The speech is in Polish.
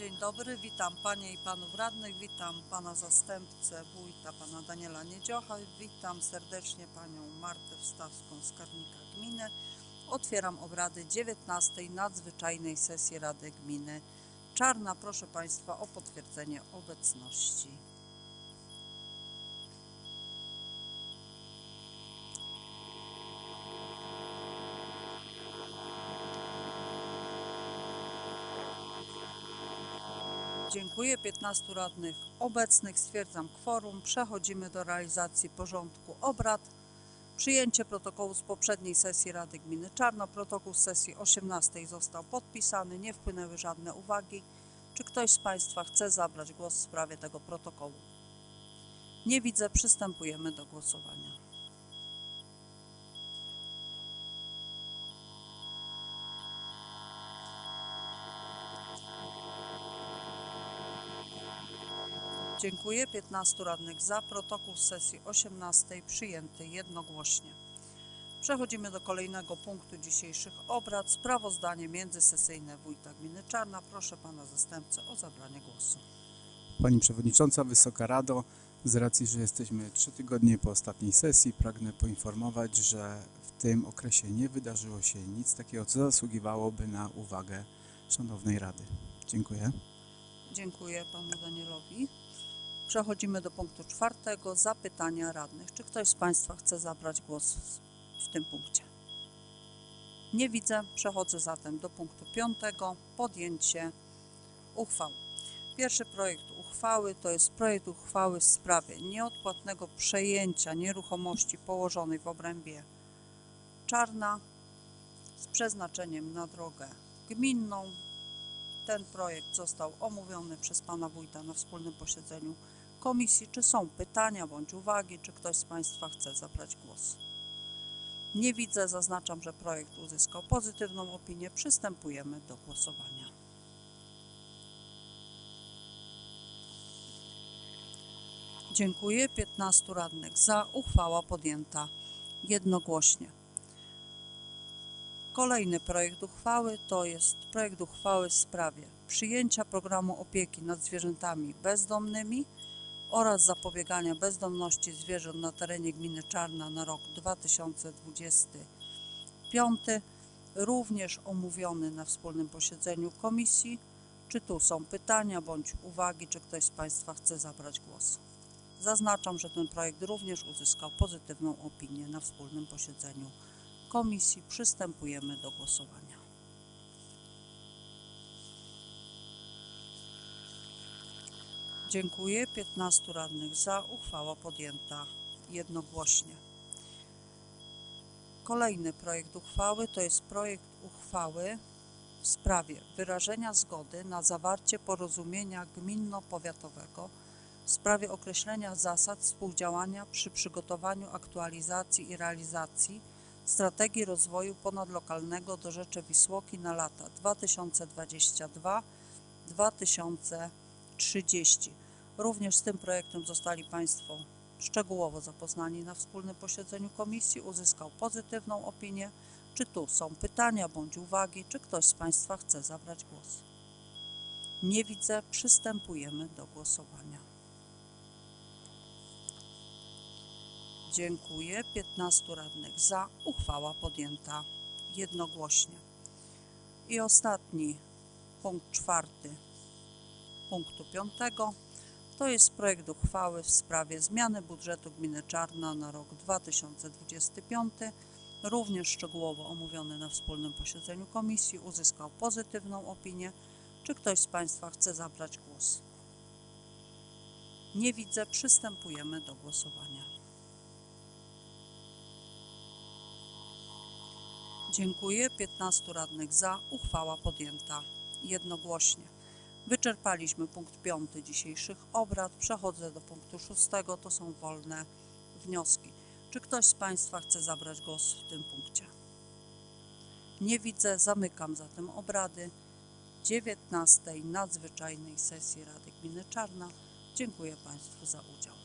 Dzień dobry, witam Panie i Panów Radnych, witam Pana Zastępcę Wójta, Pana Daniela Niedziocha, witam serdecznie Panią Martę Wstawską z Karnika Gminy. Otwieram obrady 19. nadzwyczajnej sesji Rady Gminy Czarna. Proszę Państwa o potwierdzenie obecności. Dziękuję. 15 radnych obecnych. Stwierdzam kworum. Przechodzimy do realizacji porządku obrad. Przyjęcie protokołu z poprzedniej sesji Rady Gminy Czarno. Protokół z sesji 18 został podpisany. Nie wpłynęły żadne uwagi. Czy ktoś z Państwa chce zabrać głos w sprawie tego protokołu? Nie widzę. Przystępujemy do głosowania. Dziękuję. 15 radnych za. Protokół z sesji 18 przyjęty jednogłośnie. Przechodzimy do kolejnego punktu dzisiejszych obrad. Sprawozdanie międzysesyjne Wójta Gminy Czarna. Proszę Pana Zastępcę o zabranie głosu. Pani Przewodnicząca, Wysoka Rado, z racji, że jesteśmy trzy tygodnie po ostatniej sesji, pragnę poinformować, że w tym okresie nie wydarzyło się nic takiego, co zasługiwałoby na uwagę Szanownej Rady. Dziękuję. Dziękuję Panu Danielowi. Przechodzimy do punktu czwartego. Zapytania radnych. Czy ktoś z Państwa chce zabrać głos w- tym punkcie? Nie widzę. Przechodzę zatem do punktu piątego. Podjęcie uchwał. Pierwszy projekt uchwały to jest projekt uchwały w sprawie nieodpłatnego przejęcia nieruchomości położonej w obrębie Czarna z przeznaczeniem na drogę gminną ten projekt został omówiony przez pana wójta na wspólnym posiedzeniu komisji. Czy są pytania bądź uwagi? Czy ktoś z Państwa chce zabrać głos? Nie widzę. Zaznaczam, że projekt uzyskał pozytywną opinię. Przystępujemy do głosowania. Dziękuję. 15 radnych za. Uchwała podjęta jednogłośnie. Kolejny projekt uchwały to jest projekt uchwały w sprawie przyjęcia programu opieki nad zwierzętami bezdomnymi oraz zapobiegania bezdomności zwierząt na terenie gminy Czarna na rok 2025, również omówiony na wspólnym posiedzeniu komisji. Czy tu są pytania bądź uwagi, czy ktoś z Państwa chce zabrać głos? Zaznaczam, że ten projekt również uzyskał pozytywną opinię na wspólnym posiedzeniu komisji. Przystępujemy do głosowania. Dziękuję. 15 radnych za. Uchwała podjęta jednogłośnie. Kolejny projekt uchwały to jest projekt uchwały w sprawie wyrażenia zgody na zawarcie porozumienia gminno-powiatowego w sprawie określenia zasad współdziałania przy przygotowaniu, aktualizacji i realizacji strategii rozwoju ponadlokalnego do Rzeczy Wisłoki na lata 2022-2030. Również z tym projektem zostali Państwo szczegółowo zapoznani na wspólnym posiedzeniu komisji. Uzyskał pozytywną opinię. Czy tu są pytania bądź uwagi? Czy ktoś z Państwa chce zabrać głos? Nie widzę. Przystępujemy do głosowania. Dziękuję. 15 radnych za. Uchwała podjęta jednogłośnie. I ostatni punkt czwarty punktu piątego to jest projekt uchwały w sprawie zmiany budżetu gminy Czarna na rok 2025. Również szczegółowo omówiony na wspólnym posiedzeniu komisji. Uzyskał pozytywną opinię. Czy ktoś z Państwa chce zabrać głos? Nie widzę. Przystępujemy do głosowania. Dziękuję. 15 radnych za. Uchwała podjęta jednogłośnie. Wyczerpaliśmy punkt 5 dzisiejszych obrad. Przechodzę do punktu 6. To są wolne wnioski. Czy ktoś z Państwa chce zabrać głos w tym punkcie? Nie widzę. Zamykam zatem obrady 19 nadzwyczajnej sesji Rady Gminy Czarna. Dziękuję Państwu za udział.